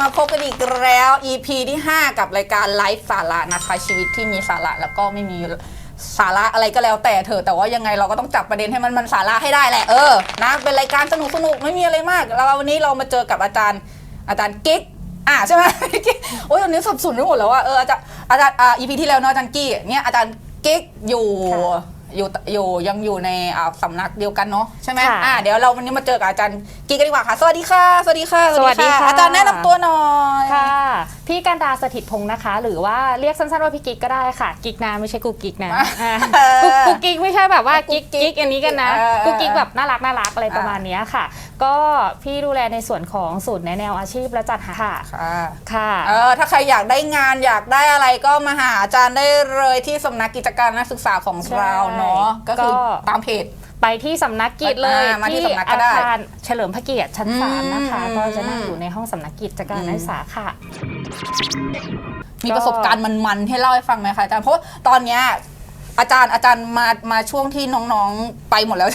มาพบกันอีกแล้ว EP ที่ 5 กับรายการไลฟ์สาระนะคะ ชีวิตที่มีสาระแล้วก็ไม่มีสาระอะไรก็แล้วแต่เถอะแต่ว่ายังไงเราก็ต้องจับประเด็นให้มันมันสาระให้ได้แหละเออนะเป็นรายการสนุกสนุกไม่มีอะไรมากแล้ววันนี้เรามาเจอกับอาจารย์อาจารย์กิ๊กอะใช่ไหมกิ๊กโอ้ยตอนนี้สับสนไปหมดแล้วว่าเอออาจารย์อาจารย์อ่า EP ที่แล้วเนาะอาจารย์กี้เนี่ยอาจารย์กิ๊กอยู่ อยู่อยู่ยังอยู่ในอ่าสำนักเดียวกันเนาะใช่ไหมค่ะอ่าเดี๋ยวเราวันนี้มาเจอกับอาจารย์กิ๊กกันดีกว่าค่ะ สวัสดีค่ะ สวัสดีค่ะสวัสดีค่ะ อาจารย์แนะนำตัวหน่อย ค่ะ พี่การดาสถิตพงศ์นะคะ หรือว่าเรียกสั้นๆว่าพี่กิ๊กก็ได้ค่ะ กิ๊กนะไม่ใช่กูกิ๊กนะอ่ากูกูกิ๊กไม่ใช่แบบว่ากิ๊กกิ๊กอันนี้กันนะกูกิ๊กแบบน่ารักน่ารักอะไรประมาณเนี้ยค่ะ ก็พี่ดูแลในส่วนของศูนย์แนะแนวอาชีพและจัดหาค่ะค่ะ ค่ะ เออถ้าใครอยากได้งานอยากได้อะไรก็มาหาอาจารย์ได้เลยที่สำนักกิจการนักศึกษาของใช่เราเนาะก็คือก็ ตามเพจ ไปที่สำนักกิจเลยอ่ามาที่ที่สำนักก็อาได้คารเฉลิมพระเกียรติชั้นสามนะคะ อืม ก็จะนั่งอยู่ในห้องสำนักกิจการนักศึกษาค่ะ มีก็ประสบการณ์มันๆให้เล่าให้ฟังไหมคะอาจารย์เพราะว่าตอนเนี้ยอาจารย์อาจารย์มามาช่วงที่น้องๆไปหมดแล้ว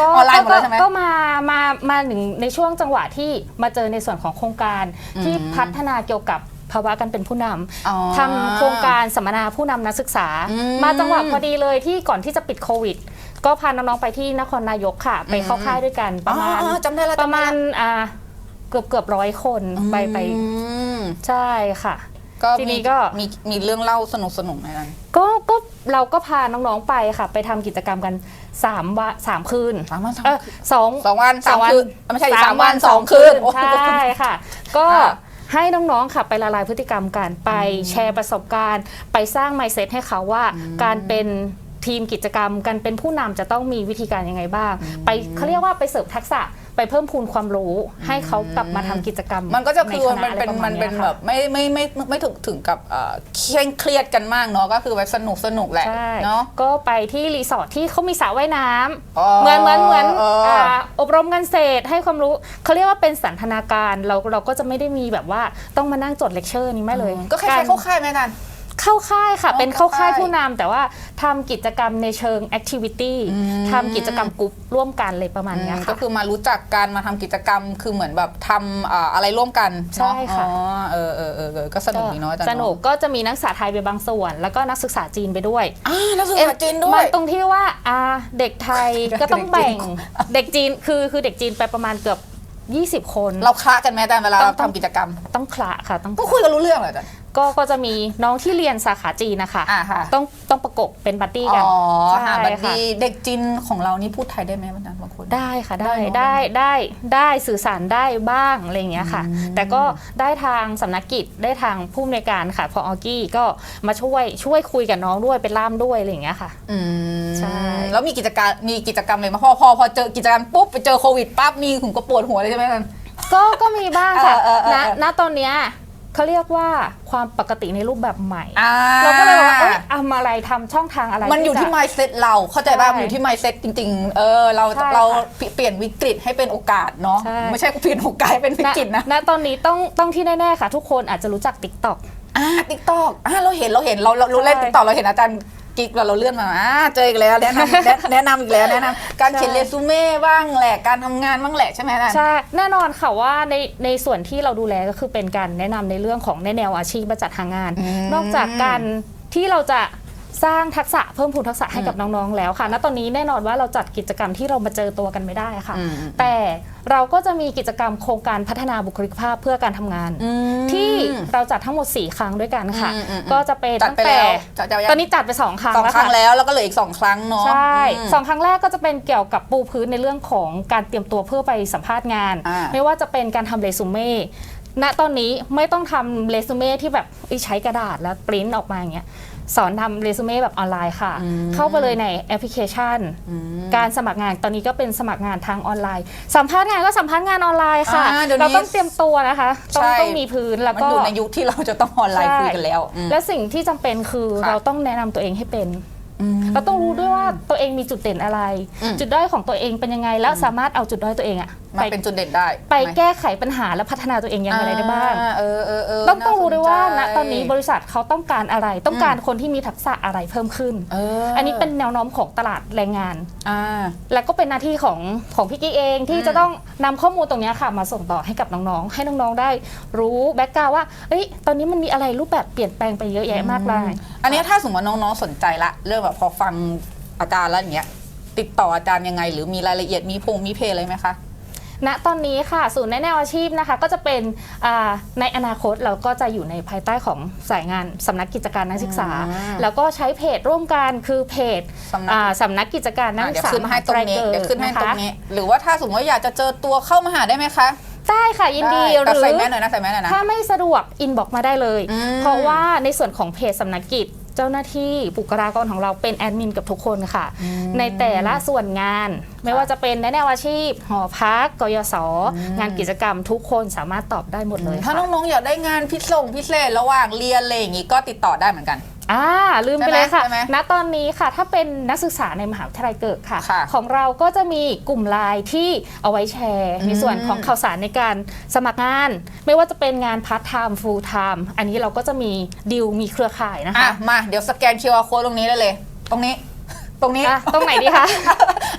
ก็ออนไลน์หมดแล้วใช่ไหม ก็มามามาหนึ่งในช่วงจังหวะที่มาเจอในส่วนของโครงการที่อืมพัฒนาเกี่ยวกับ ภาวะการเป็นผู้นอ๋อำทำโครงการสัมมนาผู้นำนักศึกษา อืม มาจังหวะพอดีเลยที่ก่อนที่จะปิดโควิด ก็พาน้องๆไปที่นครนายกค่ะ ไปเข้าค่ายด้วยกันประมาณ อ๋อจำได้แล้วประมาณจำได้แล้วอ่าเกือบเกือบร้อยคนไปไปอืมใช่ค่ะ ก็ทีนี้มีก็ มีมีเรื่องเล่าสนุกสนุกๆไหมอาจารย์ก็ก็เราก็พาน้องๆไปค่ะ ไปทำกิจกรรมกัน3วันสามคืนสามวันสามเออสองสองวันสามสามวันคืนไม่ใช่สามวันสองคืนโอ้โห ใช่ค่ะ ก็อ่า ให้น้องๆค่ะไปละลายพฤติกรรมกันไปแชร์ประสบการณ์ ไปสร้าง mindset ให้เขาว่าการเป็นทีมกิจกรรมการเป็นผู้นำจะต้องมีวิธีการยังไงบ้าง ไปเขาเรียกว่าไปเสริมทักษะ ไปเพิ่มพูนความรู้ให้เขากลับมาทำกิจกรรมมันก็จะคือใมันเป็นอะไรระามัณนเป็นยค่ะแบบไม่ไม่ไม่ไม่ไม่ถึงถึงกับเอ่อเคร่งเครียดกันมากเนาะก็คือแบบสนุกสนุกแหละใช่เนาะก็ไปที่รีสอร์ทที่เขามีสระว่ายน้ำอ๋อเหมือนเหมือนเหมือนเอออ่าอบรมกันเศษให้ความรู้เขาเรียกว่าเป็นสันทนาการเราเราก็จะไม่ได้มีแบบว่าต้องมานั่งจดเลคเชอร์นี้ไม่เลย ก็คล้ายๆเข้าค่ายไหมอาจารย์ เข้าค่ายค่ะอ๋อเป็นเข้าค่ายเข้าค่ายผู้นำแต่ว่าทำกิจกรรมในเชิงแอคทิวิตี้ทำกิจกรรมกลุ่มร่วมกันเลยประมาณเนี้ยก็ค่ะคือมารู้จักกันมาทำกิจกรรมคือเหมือนแบบทำอ่าอะไรร่วมกันเนาะใช่ค่ะอ๋อเออเออเออเออก็สนุกดีเนาะอาจารย์สนุกก็จะมีนักศึกษาไทยไปบางส่วน แล้วก็นักศึกษาจีนไปด้วยอ่านักศึกษาจีนด้วมายตรงที่ว่าอ่าเด็กไทยก็ต้องแบ่งเด็กจีนเด็กจีนคือคือเด็กจีนไปประมาณเกือบ20 คน เราคละกันไหมอาจารย์เวลาต้เราองต้องทำกิจกรรม ต้องคละค่ะ ต้องก็คุยกันรู้เรื่องเหรออาจารย์ ก็ก็จะมีน้องที่เรียนสาขาจีนนะคะอ่าค่ะ ต้องต้องประกบเป็นบัดดี้กันอ๋อใช่หาบัดค่ะ ดีเด็กจีนของเรานี่พูดไทยได้ไหมอาจารย์บางคน ได้ค่ะได้ได้ได้เนอะได้ได้สื่อสารได้บ้างอะไรอย่างเงี้ยค่ะแต่ก็ได้ทางสำนักกิจได้ทางผู้อำนวยการค่ะพออกี้ก็มาช่วยช่วยคุยกับน้องด้วยเป็นล่ามด้วยอะไรอย่างเงี้ยค่ะ อืมใช่ แล้วมีกิจการมีกิจกรรมเลยมาพอพอพอเจอกิจกรรมปุ๊บไปเจอโควิดปั๊บนี่ผมก็ปวดหัวเลยใช่ไหมอาจารย์ก็ก็มีบ้างค่ะเออเออเออณณตอนเนี้ย เขาเรียกว่าความปกติในรูปแบบใหม่ อ่าเราก็เลยบอกว่าเอ้ยทำอะไรทำช่องทางอะไรมันอยู่ที่ จะ mindset เราเข้าใจป่ะใช่มันอยู่ที่ mindset จริง ๆ เออเราใช่ค่ะเราเปลี่ยนวิกฤตให้เป็นโอกาสเนาะใช่ ไม่ใช่เปลี่ยนโอกาสให้เป็นวิกฤตนะณตอนนี้ต้องต้องที่แน่ ๆ ค่ะ ทุกคนอาจจะรู้จัก t ิ k t o k อ่าติ๊กตอกอ่าเราเห็นเราเห็นเราเราเราเล่นใช่ ติ๊กตอกเราเห็นอาจารย์ กิ๊กเราเราเลื่อนมาอ่าเจออีกแล้วแนะนำแนะแนะนำอีกแล้วแนะนำการเขียนใช่เรซูเม่บ้างแหละการทำงานบ้างแหละใช่ไหมอาจารย์ใช่แน่นอนค่ะว่าในในส่วนที่เราดูแลก็คือเป็นการแนะนำในเรื่องของในแนวอาชีพมาจัดหางาน อืม นอกจากการที่เราจะ สร้างทักษะเพิ่มพูนทักษะให้กับน้องๆแล้วค่ะ ณตอนนี้แน่นอนว่าเราจัดกิจกรรมที่เรามาเจอตัวกันไม่ได้ค่ะอืมแต่เราก็จะมีกิจกรรมโครงการพัฒนาบุคลิกภาพเพื่อการทำงานอืมที่เราจัดทั้งหมด 4 ครั้งด้วยกันค่ะอืมอืมอืมก็จะเป็นจัดตั้งไปแต่แล้วจัดจะยังตอนนี้จัดไป 2 ครั้งสองแล้วครั้ค่ะงแล้วแล้วก็เหลืออีกสองครั้งเนาะใช่อืมสองครั้งแรกก็จะเป็นเกี่ยวกับปูพื้นในเรื่องของการเตรียมตัวเพื่อไปสัมภาษณ์งานอ่าไม่ว่าจะเป็นการทำเรซูเม่ณตอนนี้ไม่ต้องทำเรซูเม่ที่แบบเอ้ยใช้กระดาษแล้วปริ้นออกมาอย่างเงี้ย สอนทำเรซูเม่แบบออนไลน์ค่ะ เข้าไปเลยในแอปพลิเคชัน การสมัครงานตอนนี้ก็เป็นสมัครงานทางออนไลน์ สัมภาษณ์งานก็สัมภาษณ์งานออนไลน์ค่ะอ่าเดี๋ยวนี้เราต้องเตรียมตัวนะคะ ต้องใช่ต้องมีพื้นแล้วมันก็อยู่ในยุคที่เราจะต้องออนไลน์ใช่คุยกันแล้วอืมและสิ่งที่จำเป็นคือค่ะเราต้องแนะนำตัวเองให้เป็น เราต้องรู้ด้วยว่าตัวเองมีจุดเด่นอะไรอืมจุดด้อยของตัวเองเป็นยังไง แล้วสามารถเอาจุดด้อยตัวเองอะมาไปเป็นจุดเด่นได้ ไปหมแก้ไขปัญหาและพัฒนาตัวเองยังไงได้บ้างอ่เออเออเออต้องต้องรู้ด้วยว่าสณใจตอนนี้บริษัทเขาต้องการอะไร ต้องการคนที่มีทักษะอะไรเพิ่มขึ้นเอออันนี้เป็นแนวโน้มของตลาดแรงงานอ่าและก็เป็นหน้าที่ของของพี่กิ๊กเองที่อืมจะต้องนำข้อมูลตรงเนี้ยค่ะมาส่งต่อให้กับน้องๆให้น้องๆได้ รู้แบ็กกราวว่าเอ้ยตอนนี้มันมีอะไรรูปแบบเปลี่ยนแปลงไปเยอะแยะมากมาย อันนี้ถ้าสมมติว่าน้องๆสนใจละเรื่องแบบพอฟังอาจารย์แล้วอย่างเงี้ยติดต่ออาจารย์ยังไง หรือมีรายละเอียดมีพงมีเพจอะไรไหมคะณตอนนี้ค่ะศูนย์แนะแนวอาชีพนะคะ ก็จะเป็นอ่าในอนาคตเราก็จะอยู่ในภายใต้ของสายงานสำนักกิจการนักศึกษาอืมแล้วก็ใช้เพจร่วมกันคือเพจสำนักอ่าสำนักกิจการนักอะศึเดี๋กยวษาขึ้นให้ตรงนี้มหาวิทยาลัยเดี๋ยวขึ้นให้ตรงะคะนี้ หรือว่าถ้าสมมติว่าอยากจะเจอตัวเข้ามาหาได้ไหมคะ ได้ค่ะยินดีได้หแต่รือ ใส่แมสหน่อยนะใส่แมสหน่อยนะ ถ้าไม่สะดวกอินบอกมาได้เลย อืม เพราะว่าในส่วนของเพจสำนักกิจ เจ้าหน้าที่บุคลากรของเราเป็นแอดมินกับทุกคนค่ะ ในแต่ละส่วนงาน ไม่ว่าจะเป็นแนวอาชีพ หอพักกยศงานกิจกรรมทุกคนสามารถตอบได้หมดเลยถ้าค่ะน้องๆอยากได้งานพิเศษพิเศษระหว่างเรียนอะไรอย่างงี้ก็ติดต่อได้เหมือนกัน อ่าลืมไปเลยค่ะ ใช่ไหมณตอนนี้ค่ะถ้าเป็นนักศึกษาในมหาวิทยาลัยเกิดค่ะ ค่ะของเราก็จะมีกลุ่มไลน์ที่เอาไว้แชร์อืมในส่วนของข่าวสารในการสมัครงาน ไม่ว่าจะเป็นงานพาร์ทไทม์ฟูลไทม์อันนี้เราก็จะมีดีลมีเครือข่ายนะอะคะมาเดี๋ยวสแกน QR code ตรงนี้ได้เลย ตรงนี้ ตรงนี้ อะตรงไหนดีคะ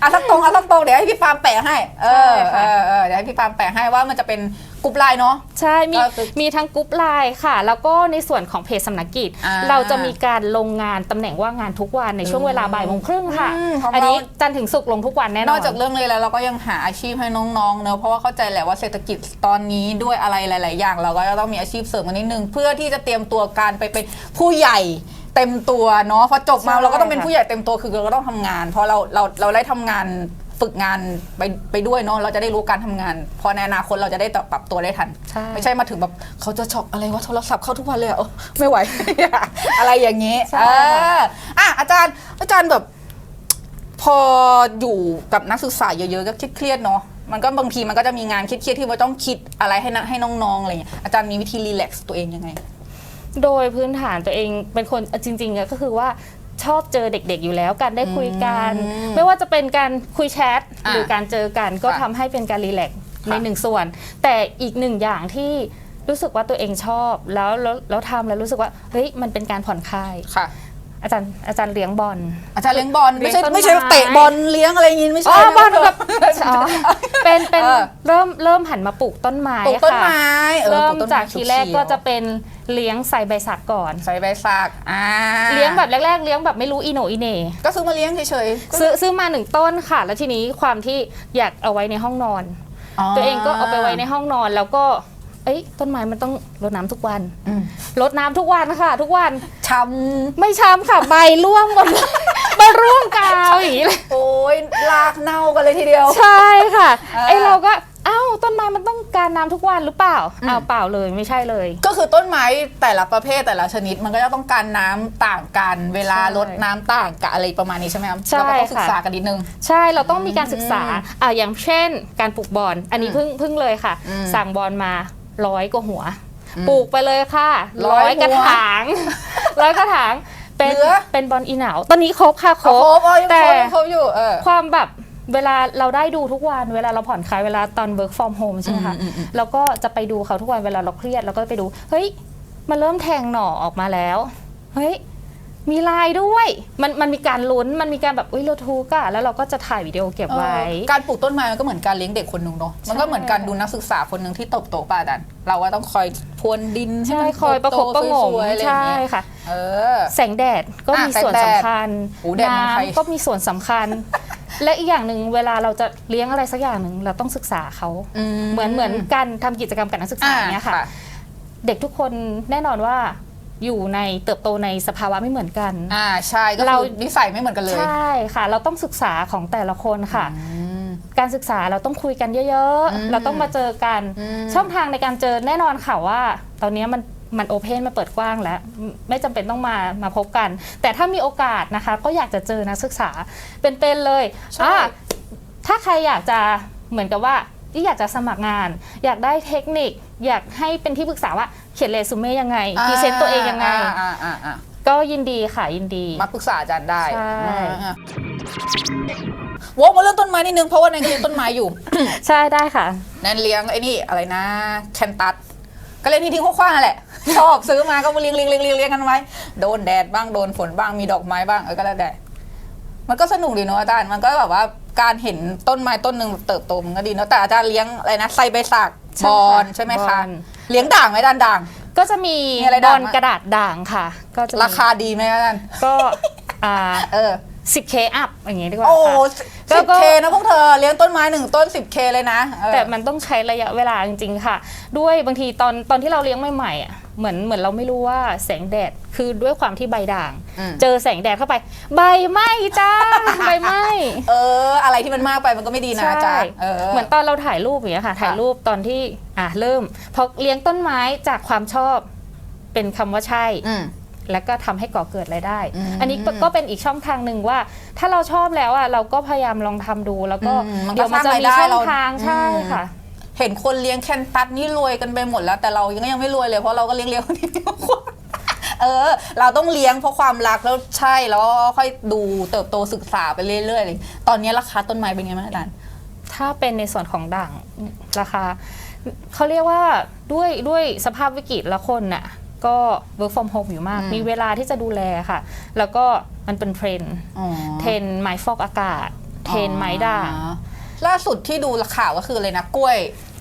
อะสักตรงอะสักตรงเดี๋ยวให้พี่ปาล์มแปะให้ เออใช่เอค่ะ อเออเดี๋ยวให้พี่ปาล์มแปะให้ว่ามันจะเป็น กรุ๊ปไลน์เนาะ ใช่มีก็คือมีทั้งกรุ๊ปไลน์ค่ะ แล้วก็ในส่วนของเพจสำนักกิจ อ่าเราจะมีการลงงานตำแหน่งว่างงานทุกวันในช่วงเวลาบ่ายโมงครึ่งค่ะอืมของเราอันนี้จันทร์ถึงศุกร์ลงทุกวันแน่นนออนกจากเรื่องเลยแล้วเราก็ยังหาอาชีพให้น้องๆ เนอะเพราะว่าเข้าใจแหละว่าเศรษฐกิจตอนนี้ด้วยอะไรหลาย ๆ อย่าง เราก็จะต้องมีอาชีพเสริมกันนิดนึง เพื่อที่จะเตรียมตัวการไปเป็นผู้ใหญ่เต็มตัวเนาะพอจบมาใช่เราก็ต้องเป็นค่ะ ผู้ใหญ่เต็มตัวคือเราก็ต้องทำงาน เพราะเราเราเราได้ทำงาน ฝึกงานไปไปด้วยเนาะเราจะได้รู้การทำงาน พอในอนาคตเราจะได้ปรับตัวได้ทัน ใช่ ไม่ใช่มาถึงแบบเขาจะช็อกอะไรว่าโทรศัพท์เข้าทุกวันเลยอะเออไม่ไหว อะไรอย่างนี้ใช่ เอออะอาจารย์อาจารย์แบบ พออยู่กับนักศึกษาเยอะๆก็เครียดๆเนาะมันก็บางทีมันก็จะมีงานเครียดๆที่ว่าต้องคิดอะไรให้นะให้น้องๆอะไรอย่างเงี้ยอาจารย์มีวิธีรีแลกซ์ตัวเองยังไง โดยพื้นฐานตัวเองเป็นคนจริงๆอะก็คือว่า ชอบเจอเด็กๆอยู่แล้ว การได้คุยกันอืมไม่ว่าจะเป็นการคุยแชทอะหรือการเจอกันก็ค่ะทำให้เป็นการรีแลกซ์ค่ะในหนึ่งส่วน แต่อีกหนึ่งอย่างที่รู้สึกว่าตัวเองชอบแล้วแล้วแล้วทำแล้วรู้สึกว่าเฮ้ยมันเป็นการผ่อนคลายค่ะ อาจารย์อาจารย์เลี้ยงบอล อาจารย์เลี้ยงบอลไม่ใช่เลี้ยงต้นไม้ ไม่ใช่เตะบอลเลี้ยงอะไรอย่างงี้ไม่อ๋ใช่อนะบอลแบบอ๋อเป็นเป็นเออเริ่มเริ่มหันมาปลูกต้นไม้ปลูกต้นค่ะไม้ออเริ่ปมลูต้นไจากทีแรกก็จะเขียวเป็นเลี้ยงใส่ใบสักก่อนๆใส่ใบสักอ่าเลี้ยงแบบแรกๆ เลี้ยงแบบไม่รู้อีโหนอีเหน่ก็ซื้อมาเลี้ยงเฉยๆก็ซื้อซื้อมาหนึ่งต้นค่ะ แล้วทีนี้ความที่อยากเอาไว้ในห้องนอน ตัวเองก็เอาไปไว้ในห้องนอนแล้วก็ เอ้ยต้นไม้มันต้องรดน้ำทุกวันอืม รดน้ำทุกวันค่ะ ทุกวันช้ไม่ช้ำค่ะใบร่วงหมดเลยมาร่วงกาวอย่างนี้เลยำโอ้ยลากเน่ากันเลยทีเดียว ใช่ค่ะเออ ไอเราก็เอ้าต้นไม้มันต้องการน้ำทุกวันหรือเปล่าอ้าวเปล่าเลยไม่ใช่เลย ก็คือต้นไม้แต่ละประเภทแต่ละชนิด มันก็จะต้องการน้ำต่างกัน เวลาใช่ลดน้ำต่างกันอะไรประมาณนี้ใช่ไหมครับใช่เราก็ต้องศึกค่ะ ษากันนิดนึง ใช่เราต้องมีการศึกษาอ่าอย่างเช่น การปลูกบอลอันนี้อืมเพิ่งเพิ่งเลยค่ะอืมสั่งบอลมา ร้อยกว่าหัวอืมปลูกไปเลยค่ะร้ร้ออยยกระหัวถางร้อยกระถางเป็นเหลือเป็นบอลอีเหนาตอนนี้ครบค่ะครครบบเออยังแต่ครบยังครบอยู่เออความแบบเวลาเราได้ดูทุกวันเวลาเราผ่อนคลายเวลาตอน work from home ใช่ไหมคะอืมอืมอืมเราก็จะไปดูเขาทุกวันเวลาเราเครียดเราก็ไปดู เฮ้ย มันเริ่มแทงหน่อออกมาแล้ว เฮ้ย มีลายด้วย มันมันมีการลุ้นมันมีการแบบอุ้ยเราทูกอะแล้วเราก็จะถ่ายวิดีโอเก็บไว้ เออการปลูกต้นไม้มันก็เหมือนการเลี้ยงเด็กคนหนึ่งเนาะมันก็เหมือนการดูนักศึกษาคนหนึ่งที่เติบโตป่ะดัน เราก็ต้องคอยพรวนดินให้ใช่มันคอยประคบประหงโตมสวยๆอะไรอย่างใช่เงี้ยค่ะ เออ แสงแดดก็อะมีส่วนแสงแดดสำคัญโอ้แดดเมืองไทย น้ำก็มีส่วนสำคัญ และอีกอย่างหนึ่งเวลาเราจะเลี้ยงอะไรสักอย่างหนึ่งเราต้องศึกษาเขา เหมือนเหมือนการทำกิจกรรมกับนักศึกษาอย่างเนี้ยค่ะ เด็กทุกคนแน่นอนว่า อยู่ในเติบโตในสภาวะไม่เหมือนกัน อ่าใช่ก็เรา คือนิสัยไม่เหมือนกันเลย ใช่ค่ะ เราต้องศึกษาของแต่ละคนค่ะ การศึกษาเราต้องคุยกันเยอะอืม ๆ เราต้องมาเจอกันอืมช่องทางในการเจอแน่นอนค่ะว่า ตอนนี้มันมันโอเพนมาเปิดกว้างแล้วไม่จำเป็นต้องมามาพบกัน แต่ถ้ามีโอกาสนะคะ ก็อยากจะเจอนักศึกษาเป็นๆเลยใช่ อะถ้าใครอยากจะเหมือนกับว่าที่อยากจะสมัครงาน อยากได้เทคนิค อยากให้เป็นที่ปรึกษาว่าเขียนเรซูเม่ยังไงพรีเซนต์ตัวเองยังไงอ่าอ่าอ่าอ่าก็ยินดีค่ะยินดี มาปรึกษาอาจารย์ได้ใช่อ่าวกมาเรื่องต้นไม้นิดนึงเพราะว่าแนนก็เลี้ยงต้นไม้อยู่ ใช่ได้ค่ะแนนเลี้ยงไอ้นี่อะไรนะ แคนตัสก็เล่นที่ทิ้งๆคว้างๆนั่นแหละ ชอบซื้อมาก็มาเลี้ยงเลี้ยงเลี้ยงเลี้ยงเลี้ยงกันไว้ โดนแดดบ้างโดนฝนบ้างมีดอกไม้บ้างเออก็แล้วแต่มันก็สนุกดีเนาะอาจารย์มันก็แบบว่าการเห็นต้นไม้ต้นหนึ่งเติบโตมันก็ดีเนาะแต่อาจารย์เลี้ยงอะไรนะไซใบสักใช่บค่ะอลใช่ไหมคะบอน เลี้ยงด่างไหมอาจารย์ด่าง ก็จะมีมีอะไรบด่างอลอะ กระดาษด่างค่ะ ก็จะมีราคาดีไหมอาจารย์ก็อ่า เออ 10k up อย่างงี้ดีกว่าโอ้ค่ะสิบก็ เคนะพวกเธอเลี้ยงต้นไม้หนึ่งต้นสิบเคเลยนะเออ แต่มันต้องใช้ระยะเวลาจริงๆค่ะ ด้วยบางทีตอนตอนที่เราเลี้ยงใหม่ๆอะ เหมือนเหมือนเราไม่รู้ว่าแสงแดดคือด้วยความที่ใบด่าง อืม เจอแสงแดดเข้าไป ใบไหม้จ้า ใบไหม้ เออ อะไรที่มันมากไปมันก็ไม่ดีนะอาจารย์เออ เหมือนตอนเราถ่ายรูปอย่างเงี้ยค่ะ ถ่ายรูปตอนที่อะเริ่มพอเลี้ยงต้นไม้จากความชอบเป็นคำว่าใช่ อืม แล้วก็ทำให้ก่อเกิดรายได้ อืมอันนี้ก็ก็เป็นอีกช่องทางหนึ่งว่า ถ้าเราชอบแล้วอะเราก็พยายามลองทำดูแล้วก็อืมมันก็เดี๋ยวมันจะสร้างมีรายได้ช่องเราทางใช่อืมค่ะ เห็นคนเลี้ยงแคนตัสนี่รวยกันไปหมดแล้ว แต่เรายังยังไม่รวยเลยเพราะเราก็เลี้ยงเลี้ยงคนเดียวเออ เราต้องเลี้ยงเพราะความรักแล้วใช่แล้วค่อยดูเติบโตศึกษาไปเรื่อยๆเลยตอนนี้ราคาต้นไม้เป็นไงบ้างอาจารย์ถ้าเป็นในส่วนของด่างราคาเขาเรียกว่าด้วยด้วยสภาพวิกฤตละคนน่ะก็ work from home อยู่มากอืมมีเวลาที่จะดูแลค่ะ แล้วก็มันเป็นเทรนด์อ๋อเทรนด์ไม้ฟอกอากาศ เทรนด์ไม้ด่างอ๋อล่าสุดที่ดูข่าวก็คืออะไรนะกล้วย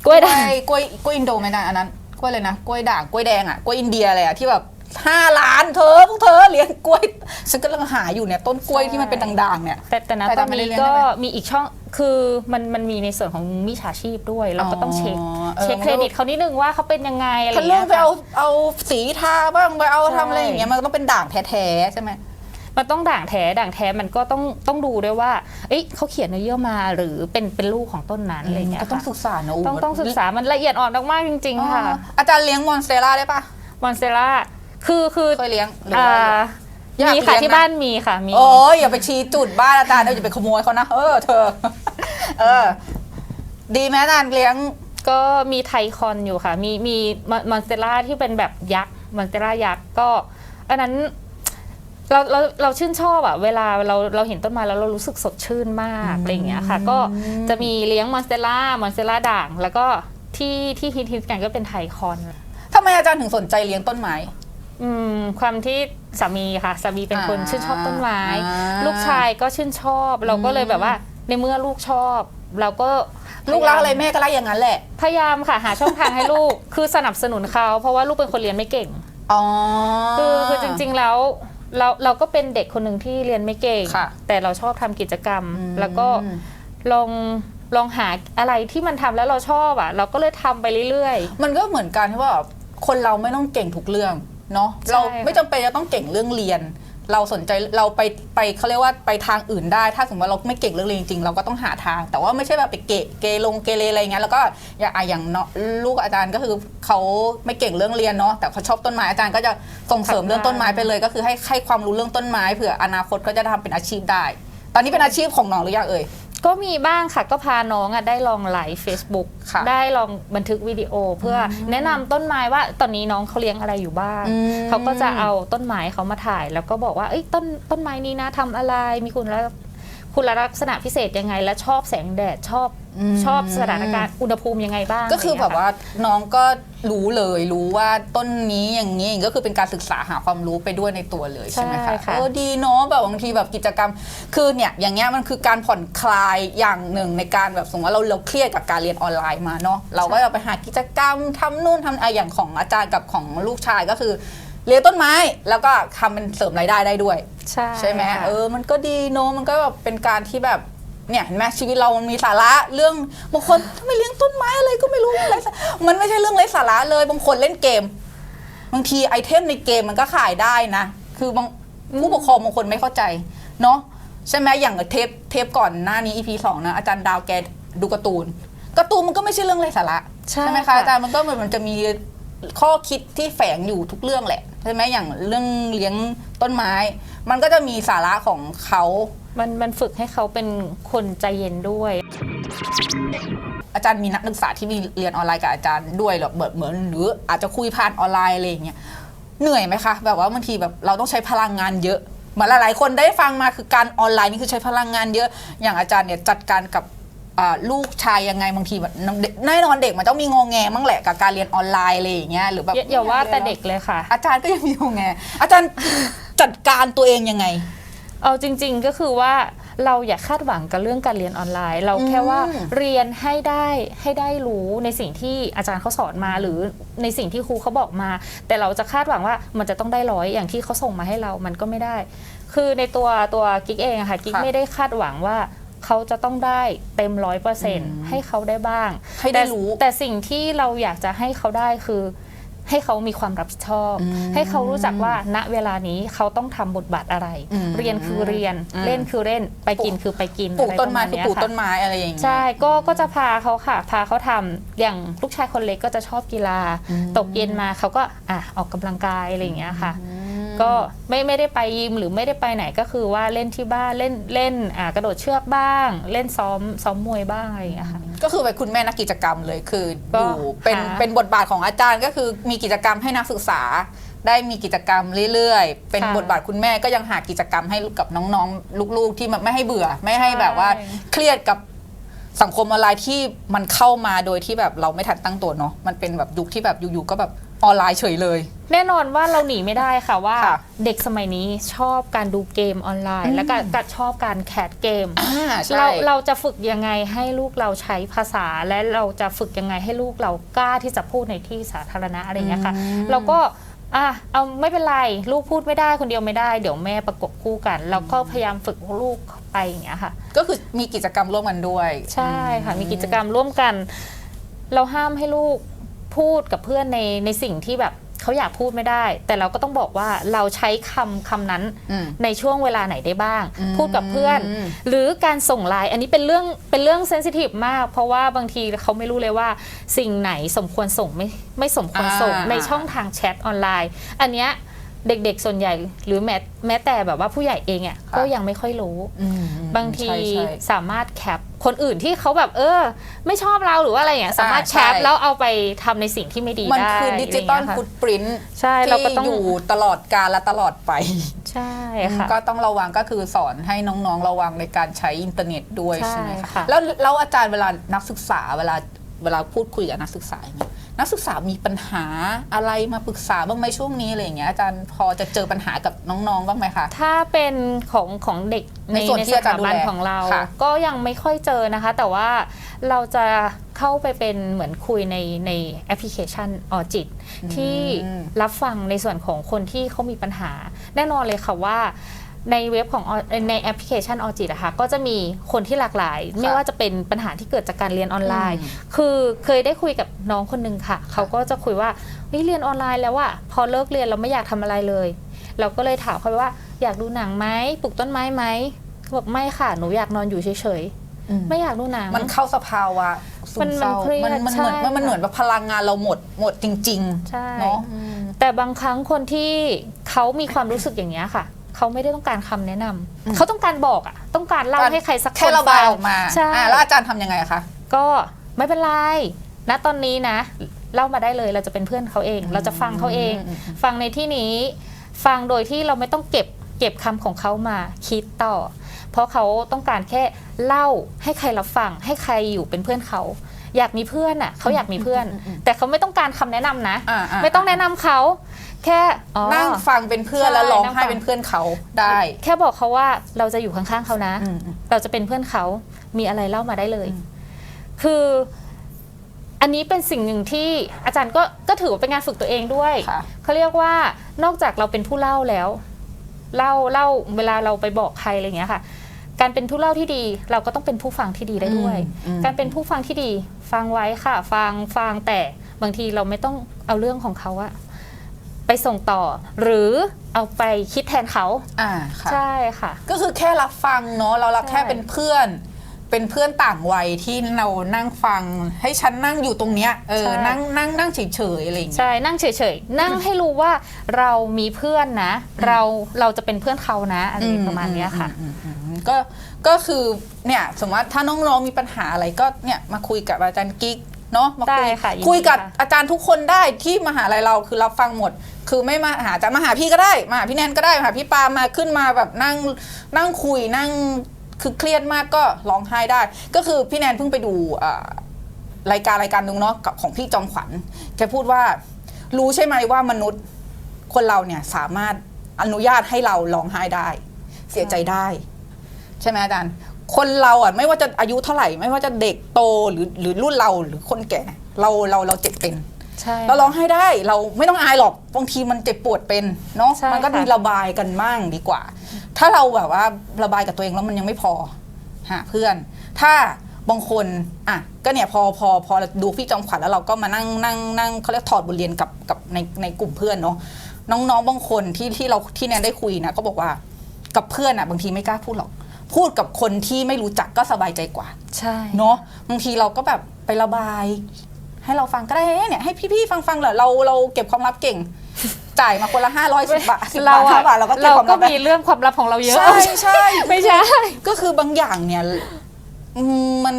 กล้วยด่างกล้วยกล้วยอินโดไหมนะอันนั้นกล้วยเลยนะกล้วยด่างกล้วยแดงอะกล้วยอินเดียอะไรอะที่แบบห้าล้านเธอพวกเธอเลี้ยงกล้วยฉันกำลังหาอยู่เนี่ยต้นกล้วยที่มันเป็นด่างๆเนี่ย แต่แต่นะแต่ตอนไม่ได้นี้เรียนก็ใช่ไหมมีอีกช่องคือมันมันมีในส่วนของมิจฉาชีพด้วย เราก็ต้องเช็คอ๋อเออ เช็คเครดิตเขานิดนึงว่าเขาเป็นยังไงอะไรอถ้าย่างเรื่เงี้องยไปค่ะ เอาเอาสีทาบ้างไปเอาใช่ ทำอะไรอย่างเงี้ยมันก็ต้องเป็นด่างแท้ๆใช่ไหม มันต้องด่างแท้ด่างแท้มันก็ต้องต้องดูด้วยว่า เอ้ยเขาเขียนเนื้อเยื่อมาหรือเป็นเป็นลูกของต้นนั้นอะไรอย่างเงี้ยก็ต้องค่ะศึกษานะต้องต้องศึกษามันละเอียดอ่อนมากๆจริงอ๋อๆค่ะ อาจารย์เลี้ยงมอนสเตล่าได้ปะมอนเซล่าคือคือเคยเลี้ยงหรืออ่าว่าอยากมีค่ะเลี้ยงที่นะบ้านมีค่ะมีโอ้ยอย่าไปชี้จุดบ้านอาจารย์เดี๋ยวจะไปขโมยเขานะเออเธอ เออ ดีไหมอาจารย์เลี้ยงก็มีไทคอนอยู่ค่ะ มีมีมอนเซล่าที่เป็นแบบยักษ์มอนเซล่ายักษ์ก็ อันนั้น เราเราเราชื่นชอบอะเวลาเราเราเห็นต้นไม้แล้วเรารู้สึกสดชื่นมากอะไรอย่างเงี้ยค่ะ ก็จะมีเลี้ยงมอนเซล่ามอนเซล่าด่าง แล้วก็ที่ที่ฮิตฮิตกันก็เป็นไทคอนทำไมอาจารย์ถึงสนใจเลี้ยงต้นไม้ อืมความที่สามีค่ะสามีเป็นคนอ่าชื่นชอบต้นไม้ อ่า ลูกชายก็ชื่นชอบ เราก็เลยแบบว่า ในเมื่อลูกชอบ เราก็ลูกรักอะไรแม่ก็รักอย่างนั้นแหละ พยายามค่ะ หาช่องทางให้ลูก คือสนับสนุนเขาเพราะว่าลูกเป็นคนเรียนไม่เก่ง อ๋อ คือคือจริงๆแล้ว เราเราก็เป็นเด็กคนหนึ่งที่เรียนไม่เก่ง ค่ะแต่เราชอบทำกิจกรรม อืม แล้วก็ลองลองหาอะไรที่มันทำแล้วเราชอบอะ เราก็เลยทำไปเรื่อย มันก็เหมือนกันที่ว่าคนเราไม่ต้องเก่งทุกเรื่องเนาะใช่เราค่ะไม่จำเป็นจะต้องเก่งเรื่องเรียน เราสนใจเราไปไปเขาเรียกว่าไปทางอื่นได้ ถ้าสมมติว่าเราไม่เก่งเรื่องเรียนจริงๆเราก็ต้องหาทาง แต่ว่าไม่ใช่แบบไปเกะเกลงเกเรอะไรเงี้ยแล้วก็อย่างอะอย่างเนาะลูกอาจารย์ก็คือเขาไม่เก่งเรื่องเรียนเนาะแต่เขาชอบต้นไม้อาจารย์ก็จะส่งเสริมเรื่องต้นไม้ไปเลย ก็คือให้ให้ความรู้เรื่องต้นไม้เผื่ออนาคตก็จะทำเป็นอาชีพได้ ตอนนี้เป็นอาชีพของน้องหรือยังเอ่ย ก็มีบ้างค่ะก็พาน้องอะได้ลองไลฟ์ Facebook ค่ะได้ลองบันทึกวิดีโอเพื่ออแนะนำต้นไม้ว่าตอนนี้น้องเขาเลี้ยงอะไรอยู่บ้าง อืม เขาก็จะเอาต้นไม้เขามาถ่าย แล้วก็บอกว่าเอ้ยต้นต้นไม้นี้นะทำอะไรมีคุณลักษณะ คุณลักษณะพิเศษยังไง และชอบแสงแดดชอบอืมชอบสถานการณ์อุณหภูมิยังไงบ้างก็คือะไรแบย่งบเงี้ยว่าน้องก็รู้เลยรู้ว่าต้นนี้อย่างนี้ก็คือเป็นการศึกษาหาความรู้ไปด้วยในตัวเลยใช่ไหมคะเออดีเนาะแบบบางทีแบบกิจกรรมคือเนี่ยอย่างเงี้ยมันคือการผ่อนคลายอย่างหนึ่งในการแบบสมมติว่าเราเราเครียดกับการเรียนออนไลน์มาเนาะเราก็จะไปหากิจกรรมทำนู่นทำอะไรอย่างของอาจารย์กับของลูกชายก็คือ เลี้ยงต้นไม้แล้วก็ทำเป็นเสริมรายได้ได้ด้วย ใช่ใช่ไหมค่ะ เออมันก็ดีเนอะมันก็แบบเป็นการที่แบบเนี่ยเห็นไหมชีวิตเรามันมีสาระเรื่องบางคนทำไมเลี้ยงต้นไม้อะไรก็ไม่รู้อะไรสามันไม่ใช่เรื่องไร้สาระเลยบางคนเล่นเกม บางทีไอเทมในเกมมันก็ขายได้นะ คือบางผู้ปกครองบางคนไม่เข้าใจเนาะใช่ไหมอย่างเทปเทปก่อนหน้านี้ EP สองนะอาจารย์ดาวแกดูการ์ตูนการ์ตูนมันก็ไม่ใช่เรื่องไร้สาระใช่ไหมคะค่ะ อาจารย์มันก็เหมือนมันจะมี ข้อคิดที่แฝงอยู่ทุกเรื่องแหละใช่ไหมอย่างเรื่องเลี้ยงต้นไม้ มันก็จะมีสาระของเขามันมันฝึกให้เขาเป็นคนใจเย็นด้วย อาจารย์มีนักศึกษาที่มีเรียนออนไลน์กับอาจารย์ด้วยหรอเหมือนเหมือนหรืออาจจะคุยผ่านออนไลน์อะไรอย่างเงี้ยเหนื่อยไหมคะแบบว่าบางทีแบบเราต้องใช้พลังงานเยอะเหมือนหลายๆคนได้ฟังมาคือการออนไลน์นี่คือใช้พลังงานเยอะอย่างอาจารย์เนี่ยจัดการกับ อ่าลูกชายยังไงบางทีแบบเด็กแน่นอนเด็กมันต้องมีงงแงมั่งแหละกับการเรียนออนไลน์อะไรอย่างเงี้ยหรือแบบอย่าอย่าว่าแต่เด็กเลยค่ะ อาจารย์ก็ยังมีงงแงอาจารย์ จัดการตัวเองยังไง เอาจริง ๆก็คือว่าเราอย่าคาดหวังกับเรื่องการเรียนออนไลน์ เราแค่ว่าอืม เรียนให้ได้ให้ได้รู้ในสิ่งที่อาจารย์เขาสอนมาหรือในสิ่งที่ครูเขาบอกมา แต่เราจะคาดหวังว่ามันจะต้องได้ร้อยอย่างที่เขาส่งมาให้เรามันก็ไม่ได้ คือในตัวตัวกิ๊กเองอะค่ะกิ๊กค่ะ ไม่ได้คาดหวังว่า เขาจะต้องได้เต็มร้อยเปอร์เซ็นต์ให้เขาได้บ้างให้ได้แต่รู้แต่สิ่งที่เราอยากจะให้เขาได้คือให้เขามีความรับผิดชอบอืมให้เขารู้จักว่าณเวลานี้เขาต้องทำบทบาทอะไรอืมเรียนคือเรียนอืมเล่นคือเล่นไปกินคือไปกินปลูกะไรต้นไม้ประาณคือเยปลูกค่ะต้นไม้อะไรอย่างเงี้ยใช่ก็ก็จะพาเขาค่ะ พาเขาทำอย่างลูกชายคนเล็กก็จะชอบกีฬาอืมตกเย็นมาเขาก็อะออกกำลังกายอะไรอย่างเงี้ยค่ะอืม ก็ไม่ไม่ได้ไปยิมหรือไม่ได้ไปไหนก็คือว่าเล่นที่บ้านเล่นเล่นอ่ากระโดดเชือกบ้าง เล่นซ้อมซ้อมมวยบ้างอะไรอย่างเงี้ยค่ะ ก็คือเป็นคุณแม่นักกิจกรรมเลยคือก็อยู่เป็นค่ะเป็นบทบาทของอาจารย์ก็คือมีกิจกรรมให้นักศึกษา ได้มีกิจกรรมเรื่อยๆ เป็นบทบาทคุณแม่ก็ยังหากิจกรรมให้กับน้องๆ ลูกๆที่แบบไม่ให้เบื่อ ไม่ให้แบบว่าเครียดกับ สังคมออนไลน์ที่มันเข้ามาโดยที่แบบเราไม่ทันตั้งตัวเนาะมันเป็นแบบยุคที่แบบอยู่ๆก็แบบออนไลน์เฉยเลย แน่นอนว่าเราหนีไม่ได้ค่ะว่า ค่ะเด็กสมัยนี้ชอบการดูเกมออนไลน์และก็ก็ชอบการแคสเกม อ่าใช่ เราเราจะฝึกยังไงให้ลูกเราใช้ภาษาและเราจะฝึกยังไงให้ลูกเรากล้าที่จะพูดในที่สาธารณะอะไรอย่างเงี้ยค่ะ อืม เราก็อะเอาไม่เป็นไร ลูกพูดไม่ได้คนเดียวไม่ได้ เดี๋ยวแม่ประกบคู่กัน เราก็พยายามฝึกลูกไป อย่างเงี้ยค่ะ ก็คือมีกิจกรรมร่วมกันด้วยใช่ค่ะมีกิจกรรมร่วมกัน เราห้ามให้ลูกพูดกับเพื่อนในในสิ่งที่แบบเขาอยากพูดไม่ได้ แต่เราก็ต้องบอกว่าเราใช้คำคำนั้นอืม ในช่วงเวลาไหนได้บ้าง อืมพูดกับเพื่อน หรือการส่งไลน์อันนี้เป็นเรื่องเป็นเรื่องเซนซิทีฟมาก เพราะว่าบางทีเขาไม่รู้เลยว่า สิ่งไหนสมควรส่งไม่ไม่สมควรส่งอ่า ในช่องทางแชทออนไลน์ อันเนี้ย เด็กๆส่วนใหญ่ หรือแม้แม้แต่แบบว่าผู้ใหญ่เองอะค่ะก็ยังไม่ค่อยรู้ อืมบางทีใช่ใช่ สามารถแคปคนอื่นที่เขาแบบเออ ไม่ชอบเราหรือว่าอะไรอย่างเงี้ยสามารถอ่าแคใช่ ปแล้วเอาไปทำในสิ่งที่ไม่ดีมันได้คือดิจิตอละไรอย่างเงี้ยค่ะฟุตปรินท์ใช่เราก็ต้องที่อยู่ตลอดกาลและตลอดไป ใช่ค่ะ ก็ต้องระวังก็คือสอนให้น้องๆ ระวังในการใช้อินเทอร์เน็ตด้วยใช่ใช่ไหมค่ะคะแล้วแล้วอาจารย์เวลานักศึกษาเวลาเวลาพูดคุยกับนักศึกษาอย่างเงี้ย นักศึกษามีปัญหาอะไรมาปรึกษาบ้างไหมช่วงนี้อะไรอย่างเงี้ยอาจารย์พอจะเจอปัญหากับน้องๆบ้างไหมคะ ถ้าเป็นของของเด็กในส่วนที่สอาจารย์ถาบันดูแลของเรา ค่ะ ก็ยังไม่ค่อยเจอนะคะ แต่ว่าเราจะเข้าไปเป็นเหมือนคุยในในแอปพลิเคชันออจิต ที่รับฟังในส่วนของคนที่เขามีปัญหา แน่นอนเลยค่ะว่า ในเว็บของ Au- ในแอปพลิเคชันออจิตอะค่ะก็จะมีคนที่หลากหลาย ไม่ว่าจะเป็นปัญหาที่เกิดจากการเรียนออนไลน์อืมคือเคยได้คุยกับน้องคนหนึ่งค่ะ เขาก็จะคุยว่าเฮ้ยเรียนออนไลน์แล้วอะพอเลิกเรียนเราไม่อยากทำอะไรเลย เราก็เลยถามเขาไปว่าอยากดูหนังไหมปลูกต้นไม้ไหมเขาบอกไม่ค่ะหนูอยากนอนอยู่เฉยอืมๆไม่อยากดูหนังมันเข้าสภาวะซึมันมเศร้ามันเครียดมันมันเหมือนใช่มันเหมือนว่าพลังงานเราหมดหมดจริงใช่ๆเนาะอืมแต่บางครั้งคนที่เขามีความรู้สึกอย่างนี้ยค่ะ เขาไม่ได้ต้องการคำแนะนำอืม เขาต้องการบอกอะต้องการเล่าให้ใครสักคนแค่ระบายออกมาใช่ อะแล้วอาจารย์ทำยังไงอะคะ ก็ไม่เป็นไรณตอนนี้นะ เล่ามาได้เลยเราจะเป็นเพื่อนเขาเอง เราจะฟังเขาเองอืมอืม ฟังในที่นี้ ฟังโดยที่เราไม่ต้องเก็บเก็บคำของเขามาคิดต่อ เพราะเขาต้องการแค่เล่าให้ใครรับฟัง ให้ใครอยู่เป็นเพื่อนเขา อยากมีเพื่อนอะเขาอยากมีเพื่อน แต่เขาไม่ต้องการคำแนะนำนะ อ่าๆ ไม่ต้องแนะนำเขา แค่อ๋อ นั่งฟังเป็นเพื่อนใช่แล้วร้องนั่งไห้ฟังเป็นเพื่อนเขาได้ แค่บอกเขาว่าเราจะอยู่ข้างๆเขานะอืม เราจะเป็นเพื่อนเขา มีอะไรเล่ามาได้เลย อืม คืออันนี้เป็นสิ่งหนึ่งที่อาจารย์ก็ก็ถือว่าเป็นงานฝึกตัวเองด้วย ค่ะ เขาเรียกว่านอกจากเราเป็นผู้เล่าแล้ว เล่าเล่าเวลาเราไปบอกใครอะไรอย่างเงี้ยค่ะ การเป็นผู้เล่าที่ดีเราก็ต้องเป็นผู้ฟังที่ดีได้ด้วย อืมอืม การเป็นผู้ฟังที่ดี ฟังไว้ค่ะ ฟังฟังแต่บางทีเราไม่ต้องเอาเรื่องของเขาอะ ไปส่งต่อ หรือเอาไปคิดแทนเขาอ่าค่ะ ใช่ค่ะ ก็คือแค่รับฟังเนาะเรารับใช่ แค่เป็นเพื่อน เป็นเพื่อนต่างวัยที่เรานั่งฟัง ให้ฉันนั่งอยู่ตรงเนี้ยเออนั่งนั่งนั่งเฉยๆอะไรอย่างเงี้ย ใช่นั่งเฉยๆ นั่งให้รู้ว่าเรามีเพื่อนนะ เราเราจะเป็นเพื่อนเขานะอะไรประมาณเนี้ยค่ะ อืมอืมอืมก็ก็คือเนี่ยสมมติว่าถ้าน้องๆมีปัญหาอะไรก็เนี่ยมาคุยกับอาจารย์กิ๊กเนาะมาได้คุยค่ะยินดีคุยกับค่ะอาจารย์ทุกคนได้ที่มหาลัยเราคือรับฟังหมด คือไม่มาหาจารย์มาหาพี่ก็ได้ มาหาพี่แนนก็ได้มาหาพี่ปามาขึ้นมาแบบนั่งนั่งคุยนั่งคือเครียดมากก็ร้องไห้ได้ ก็คือพี่แนนเพิ่งไปดูรายการรายการนึงเนาะกับของพี่จอมขวัญแกพูดว่า รู้ใช่ไหมว่ามนุษย์คนเราเนี่ยสามารถอนุญาตให้เราร้องไห้ได้ เสียใจได้ ใช่ไหมอาจารย์ คนเราอะไม่ว่าจะอายุเท่าไหร่ ไม่ว่าจะเด็กโตหรือหรือรุ่นเราหรือคนแก่ เราเราเราเจ็บเป็น ใช่ เราร้องไห้ได้เราไม่ต้องอายหรอกบางทีมันเจ็บปวดเป็นเนาะใช่มันก็ค่ะ มีระบายกันมั่งดีกว่า ถ้าเราแบบว่าระบายกับตัวเองแล้วมันยังไม่พอหาเพื่อน ถ้าบางคนอะก็เนี่ยพอพอพอดูพี่จอมขวัญแล้วเราก็มานั่งนั่งนั่งเขาเรียกถอดบทเรียนกับกับในในกลุ่มเพื่อนเนาะน้องๆบางคนที่ที่เราที่แนนได้คุยนะก็บอกว่ากับเพื่อนอะบางทีไม่กล้าพูดหรอก พูดกับคนที่ไม่รู้จักก็สบายใจกว่า ใช่ เนาะบางทีเราก็แบบไประบาย ให้เราฟังก็ได้เนี่ยให้พี่ๆฟังๆเหรอเราเราเก็บความลับเก่ง จ่ายมาคนละห้าร้อยสิบบาทสิบเราบาทอะห้าบาทเราก็เก็บเราความก็ลับได้มีเรื่องความลับของเราเยอะใช่ใช่ไม่ใช่ ก็คือบางอย่างเนี่ยอืมมัน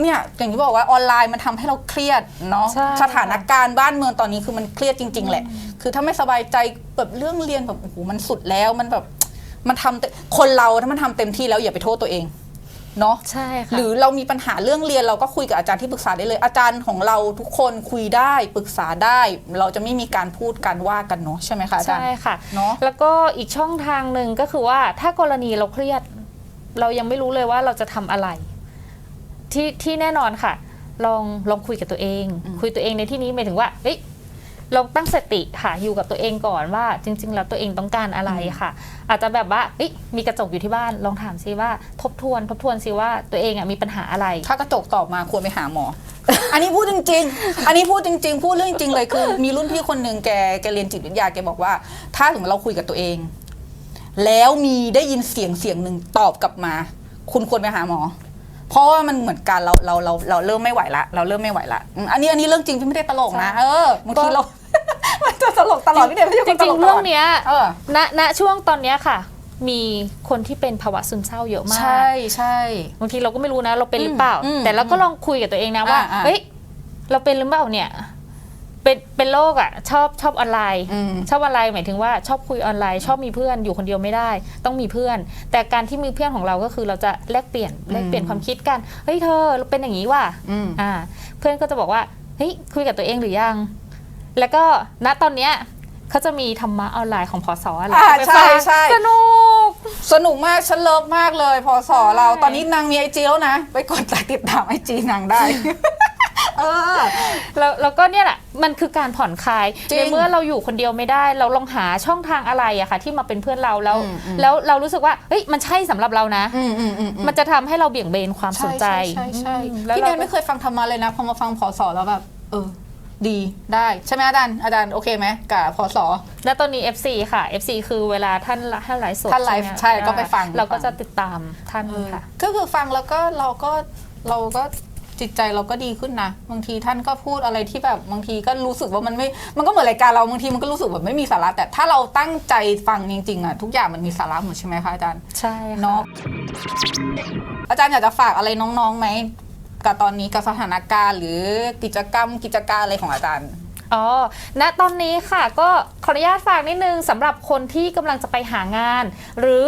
เนี่ยอย่างที่บอกว่าออนไลน์มันทำให้เราเครียดเนาะใช่สถานการณ์บ้านเมืองตอนนี้คือมันเครียดจริง ๆ แหละ คือถ้าไม่สบายใจแบบเรื่องเรียนแบบโอ้โหมันสุดแล้วมันแบบมันทำเต็มคนเราถ้ามันทำเต็มที่แล้วอย่าไปโทษตัวเอง เนาะใช่ค่ะหรือเรามีปัญหาเรื่องเรียนเราก็คุยกับอาจารย์ที่ปรึกษาได้เลย อาจารย์ของเราทุกคนคุยได้ปรึกษาได้ เราจะไม่มีการพูดกันว่ากันเนาะใช่ไหมคะอาจารใช่ย์ค่ะเนาะแล้วก็อีกช่องทางหนึ่งก็คือว่าถ้ากรณีเราเครียด เรายังไม่รู้เลยว่าเราจะทำอะไร ที่ที่แน่นอนค่ะ ลองลองคุยกับตัวเอง คุยตัวเองในที่นี้หมายถึงว่าเอ้ย ลองตั้งสติค่ะอยู่กับตัวเองก่อนว่าจริง ๆ แล้วตัวเองต้องการอะไรค่ะ อาจจะแบบว่าเอ้ยมีกระจกอยู่ที่บ้านลองถามซิว่าทบทวน ทบทวนซิว่าตัวเองอะมีปัญหาอะไร ถ้ากระจกตอบมาควรไปหาหมอ อันนี้พูดจริง ๆ อันนี้พูดจริง ๆ พูดเรื่องจริงเลยคือ มีรุ่นพี่คนหนึ่งแกแกเรียนจิตวิทยาแกบอกว่า ถ้าถึงเราคุยกับตัวเอง แล้วมีได้ยินเสียงเสียงหนึ่งตอบกลับมา คุณควรไปหาหมอ เพราะว่ามันเหมือนกันเราเราเราเราเริ่มไม่ไหวละเราเริ่มไม่ไหวละอืมอันนี้อันนี้เรื่องจริงพี่ไม่ได้ตลกนะใช่เออบางทีเรา มันจะตลกตลอดพี่เดชไม่ใช่จคนตริลงกๆตลเรื่อองดเนี้ยเออ ณณช่วงตอนเนี้ยค่ะ มีคนที่เป็นภาวะซึมเศร้าเยอะมาก ใช่ใช่ บางทีเราก็ไม่รู้นะ เราเป็นหรือเปล่า อืมแต่เราก็ลองคุยกับตัวเองนะว่า อ่าอ่า เฮ้ย เราเป็นหรือเปล่าเนี่ย เป็นเป็นโรคอะชอบชอบออนไลน์ อืม ชอบออนไลน์หมายถึงว่าชอบคุยออนไลน์ ชอบมีเพื่อนอยู่คนเดียวไม่ได้ ต้องมีเพื่อน แต่การที่มีเพื่อนของเราก็คือเราจะแลกเปลี่ยนแลกเปลี่ยนความคิดกันเฮ้ยเธอเราเป็นอย่างนี้ว่ะ อืม อ่าเพื่อนก็จะบอกว่าเฮ้ยคุยกับตัวเองหรือยัง แล้วก็ณตอนเนี้ยเขาจะมีธรรมะออนไลน์ของพอสอะไรอ่าไปใช่ฟังใช่ สนุก สนุกมากฉันเลิฟมากเลย พอสอเรา ใช่ ตอนนี้นางมีไอจีแล้วนะ ไปกดติดตามไอจีนางได้ เออ แล้วแล้วก็เนี่ยแหละมันคือการผ่อนคลายจริงในเมื่อเราอยู่คนเดียวไม่ได้ เราลองหาช่องทางอะไรอะค่ะ ที่มาเป็นเพื่อนเราแล้ว อืมอืม แล้วเรารู้สึกว่าเฮ้ยมันใช่สำหรับเรานะอืมอืมอืมมันจะทำให้เราเบี่ยงเบนความสนใจใช่ใช่อืมใช่แล้วพี่เราแนนไม่เคยฟังธรรมะเลยนะพอมาฟังพอสอแล้วแบบเออ ดีได้ใช่ไหมอาจารย์อาจารย์โอเคไหมกับพอสอ แล้วตอนนี้ FC ค่ะ FC คือเวลาท่านท่านไลฟ์สดท่านไลฟ์หมใช่ก็ไปฟัง เราก็ฟังจะติดตามท่านค่ะ ก็คือฟังแล้วก็เราก็เราก็ จิตใจเราก็ดีขึ้นนะบางทีท่านก็พูดอะไรที่แบบบางทีก็รู้สึกว่ามันไม่ มันก็เหมือนรายการเราบางทีมันก็รู้สึกแบบไม่มีสาระแต่ถ้าเราตั้งใจฟังจริงๆอะทุกอย่างมันมีสาระหมดใช่ไหมคะอาจารย์ใช่ค่ะเนาะอาจารย์อยากจะฝากอะไรน้องๆไหมกับตอนนี้กับสถานการณ์ หรือกิจกรรมกิจการอะไรของอาจารย์อ๋อ ณ ตอนนี้ค่ะก็ขออนุญาตฝากนิดนึงสำหรับคนที่กำลังจะไปหางาน หรือ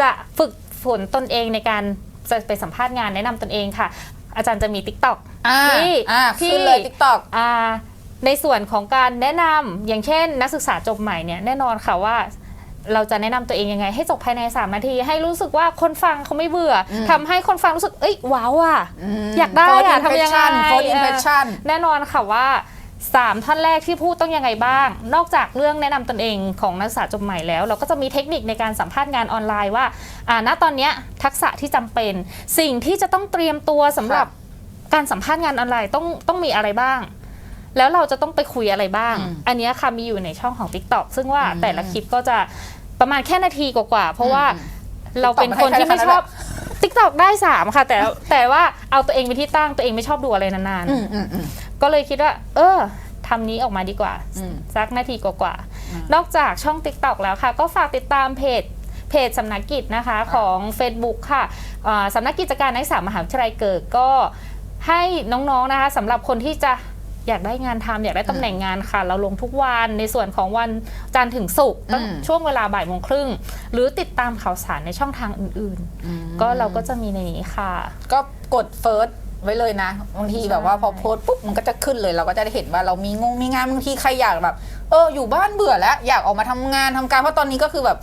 จะฝึกฝนตนเองในการจะไปสัมภาษณ์งานแนะนำตนเองค่ะ อาจารย์จะมี TikTok อ่าที่อ่าที่ขึ้นเลยทิกตอกอ่าในส่วนของการแนะนำอย่างเช่น นักศึกษาจบใหม่เนี่ยแน่นอนค่ะว่า เราจะแนะนำตัวเองยังไง ให้จบภายใน 3 นาที ให้รู้สึกว่าคนฟังเขาไม่เบื่ออทำให้คนฟังรู้สึกเอ้ยว้าวอะอยากได้อะทำยังไงโฟร์อินเพชชั่นแน่นอนค่ะว่า 3 ท่านแรกที่พูดต้องยังไงบ้าง นอกจากเรื่องแนะนำตนเองของนักศึกษาจบใหม่แล้ว เราก็จะมีเทคนิคในการสัมภาษณ์งานออนไลน์ว่าอ่าณตอนเนี้ยทักษะที่จำเป็น สิ่งที่จะต้องเตรียมตัวสำหรับการสัมภาษณ์งานออนไลน์ต้องต้องมีอะไรบ้าง แล้วเราจะต้องไปคุยอะไรบ้างอืมอันเนี้ยค่ะมีอยู่ในช่องของ TikTok ซึ่งว่าอืมแต่ละคลิปก็จะประมาณแค่นาทีกว่าๆเพราะว่าอืมเราเป็นคนที่ไม่ชอบ TikTok ได้3ค่ะ แต่แต่ว่าเอาตัวเองเป็นที่ตั้งตัวเองไม่ชอบดูอะไรนานอืมอืมอืมๆ ก็เลยคิดว่า เออทำนี้ออกมาดีกว่า อืม สักนาทีกว่าอืม ๆนอกจากช่อง TikTok แล้วค่ะ ก็ฝากติดตามเพจเพจสำนักกิจนะคะของ Facebook ค่ะอ่าสำนักกิจการนักศึกษามหาวิทยาลัยเกิดก็ให้น้องๆนะคะสำหรับคนที่จะอยากได้งานทำอยากได้ตำแหน่งงานค่ะ เราลงทุกวันในส่วนของวันจันทร์ถึงศุกร์ตั้งอืม ช่วงเวลาบ่ายโมงครึ่ง หรือติดตามข่าวสารในช่องทางอื่นๆ ก็เราก็จะมีในนี้ค่ะ ก็กดเฟิร์ส ไว้เลยนะบางทีแบบว่าพอโพสต์ปุ๊บมันก็จะขึ้นเลยเราก็จะได้เห็นว่าเรามีงงมีงานบางทีใครอยากแบบเอออยู่บ้านเบื่อแล้ว อยากออกมาทำงานทำการเพราะตอนนี้ก็คือแบบ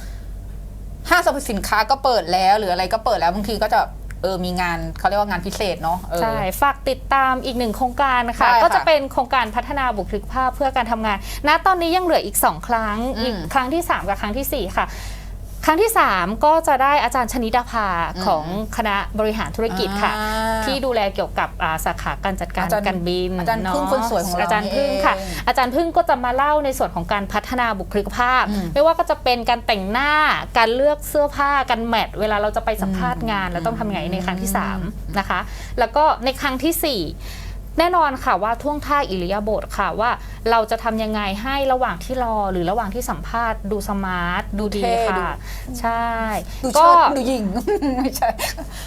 ห้างสรรพสินค้าก็เปิดแล้ว หรืออะไรก็เปิดแล้วบางทีก็จะเออมีงานเขาเรียกว่างานพิเศษเนาะเออใช่ ฝากติดตามอีกหนึ่งโครงการค่ะได้ค่ะ ก็จะเป็นโครงการพัฒนาบุคลิกภาพเพื่อการทำงานณตอนนี้ยังเหลืออีก 2 ครั้งอืมอีกครั้งที่ 3 กับครั้งทีสี่4 ค่ะ ครั้งที่ 3 ก็จะได้อาจารย์ชนิดาภาของคณะบริหารธุรกิจค่ะอ่าที่ดูแลเกี่ยวกับอ่าสาขาการจัดการอาจารย์การบินอาจารย์เนะพึ่งคนสวยของเราอาจารย์พึ่งค่ะนี่เองอาจารย์พึ่งก็จะมาเล่าในส่วนของการพัฒนาบุคลิกภาพอืมไม่ว่าก็จะเป็นการแต่งหน้าการเลือกเสื้อผ้าการแมทเวลาเราจะไปสัมภาษณ์งานเราต้องทำไงในครั้งที่3นะคะแล้วก็ในครั้งทีสี่4 แน่นอนค่ะว่าท่วงท่าอิริยาบถค่ะว่า เราจะทำยังไงให้ระหว่างที่รอหรือระหว่างที่สัมภาษณ์ดูสมาร์ทดูดีเท่ค่ะ ใช่ดูก็เชิดดูหญิงไม่ใช่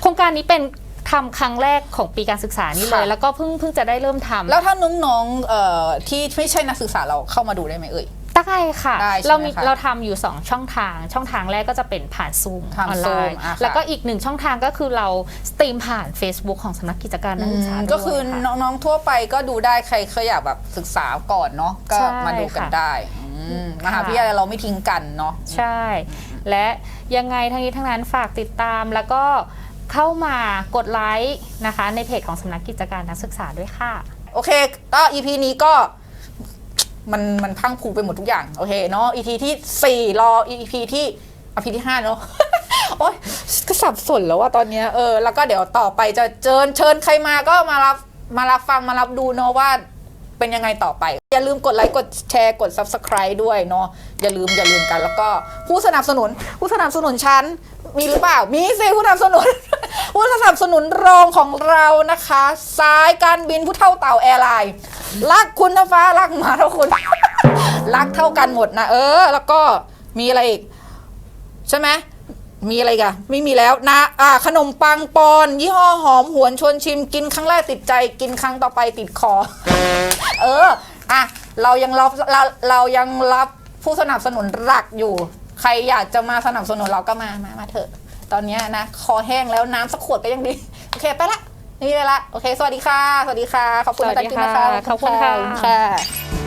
โครงการนี้เป็นทำครั้งแรกของปีการศึกษานี้เลยค่ะแล้วก็เพิ่งเพิ่งจะได้เริ่มทำแล้วถ้าน้องๆเอ่อที่ไม่ใช่นักศึกษาเราเข้ามาดูได้ไหมเอ่ย ได้ค่ะ ได้ใช่ไหมเรามีคะเราทำอยู่ 2 ช่องทาง ช่องทางแรกก็จะเป็นผ่านซูมทางออนไล Zoom น์ อะค่ะ แล้วก็อีกหนึ่งช่องทางก็คือเราสตรีมผ่าน Facebook ของสำนักกิจการนักศึกษาด้วยก็คือค่ะ น้องๆทั่วไปก็ดูได้ใครเคยอยากแบบศึกษาก่อนเนาะก็ใช่มาดูกันค่ะได้อืมมหาค่ะ วิทยาลัยเราไม่ทิ้งกันเนาะ ใช่ และยังไงทั้งนี้ทั้งนั้นฝากติดตามแล้วก็เข้ามากดไลค์นะคะ ในเพจของสำนักกิจการนักศึกษาด้วยค่ะ โอเค ก็ EP นี้ก็ มันมันพังผูไปหมดทุกอย่าง โอเคเนาะ EP ที่4รอ EP ที่ EP ที่5เนาะโอ๊ยก็สับสนแล้วว่าตอนเนี้ยเออแล้วก็เดี๋ยวต่อไปจะเชิญเชิญใครมาก็มารับมารับฟังมารับดูเนาะว่าเป็นยังไงต่อไป อย่าลืมกดไลค์กดแชร์กด Subscribe ด้วยเนาะอย่าลืมอย่าลืมกัน แล้วก็ผู้สนับสนุน ผู้สนับสนุนชั้นมีหรือเปล่า มีสิผู้สนับสนุน ผู้สนับสนุนรองของเรานะคะ สายการบินผู้เท่าเต่าแอร์ไลน์ รักคุณนะฟ้ารักหมาเท่าคุณรักเท่ากันหมดนะเออ แล้วก็มีอะไรอีกใช่ไหมมีอะไรกันไม่มีแล้วนะอ่าขนมปังปอน ยี่ห้อหอมหวนชวนชิม กินครั้งแรกติดใจ กินครั้งต่อไปติดคอ เอออะเรายังรับเราเรายังรับผู้สนับสนุนหลักอยู่ ใครอยากจะมาสนับสนุนเราก็มามามาเถอะ ตอนนี้นะ คอแห้งแล้วน้ำสักขวดก็ยังดี โอเคไปละ นี่ไปละโอเค สวัสดีค่ะ สวัสดีค่ะ ขอบคุณอาจารย์กินนะคะขอบคุณค่ะค่ะ